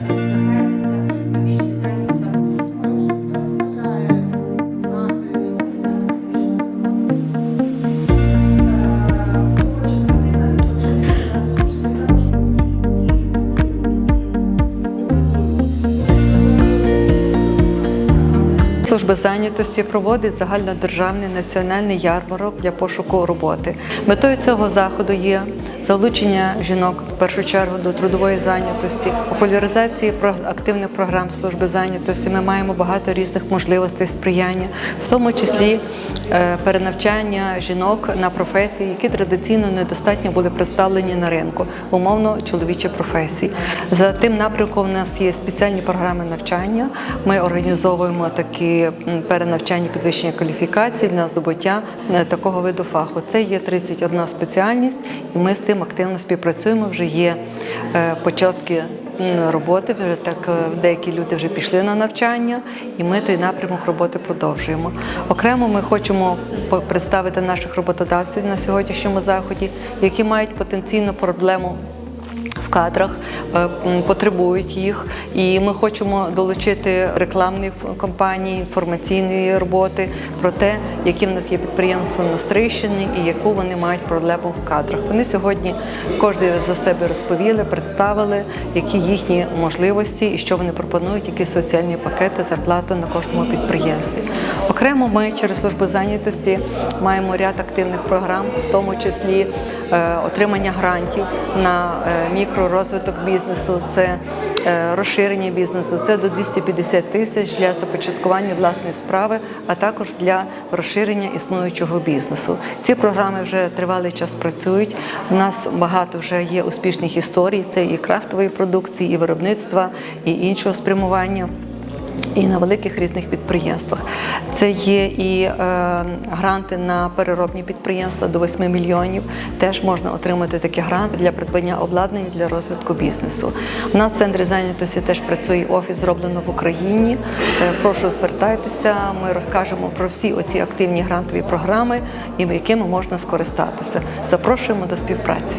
звертайтеся, Служба зайнятості проводить загальнодержавний національний ярмарок для пошуку роботи. Метою цього заходу є залучення жінок в першу чергу до трудової зайнятості, популяризації активних програм служби зайнятості. Ми маємо багато різних можливостей сприяння, в тому числі е, перенавчання жінок на професії, які традиційно недостатньо були представлені на ринку, умовно чоловічі професії. За тим напрямком у нас є спеціальні програми навчання. Ми організовуємо такі м, перенавчання підвищення кваліфікації для здобуття е, такого виду фаху. Це є 31 спеціальність, і ми з тим активно співпрацюємо. Вже є е, початки роботи. Вже так е, деякі люди вже пішли на навчання, і ми той напрямок роботи продовжуємо. Окремо ми хочемо представити наших роботодавців на сьогоднішньому заході, які мають потенційну проблему кадрах, е, потребують їх, і ми хочемо долучити рекламні кампанії, інформаційні роботи про те, які в нас є підприємства на Стрийщині і яку вони мають проблему в кадрах. Вони сьогодні кожен за себе розповіли, представили, які їхні можливості і що вони пропонують, які соціальні пакети, зарплату на кожному підприємстві. Окремо ми через службу зайнятості маємо ряд активних програм, в тому числі е, отримання грантів на е, розвиток бізнесу, це е, розширення бізнесу, це до 250 тисяч для започаткування власної справи, а також для розширення існуючого бізнесу. Ці програми вже тривалий час працюють. У нас багато вже є успішних історій. Це і крафтової продукції, і виробництва, і іншого спрямування. І на великих різних підприємствах це є і е, гранти на переробні підприємства до 8 мільйонів. Теж можна отримати такі гранти для придбання обладнання для розвитку бізнесу. У нас в центрі зайнятості теж працює офіс, зроблено в Україні. Е, прошу звертайтеся. Ми розкажемо про всі оці активні грантові програми, якими можна скористатися. Запрошуємо до співпраці.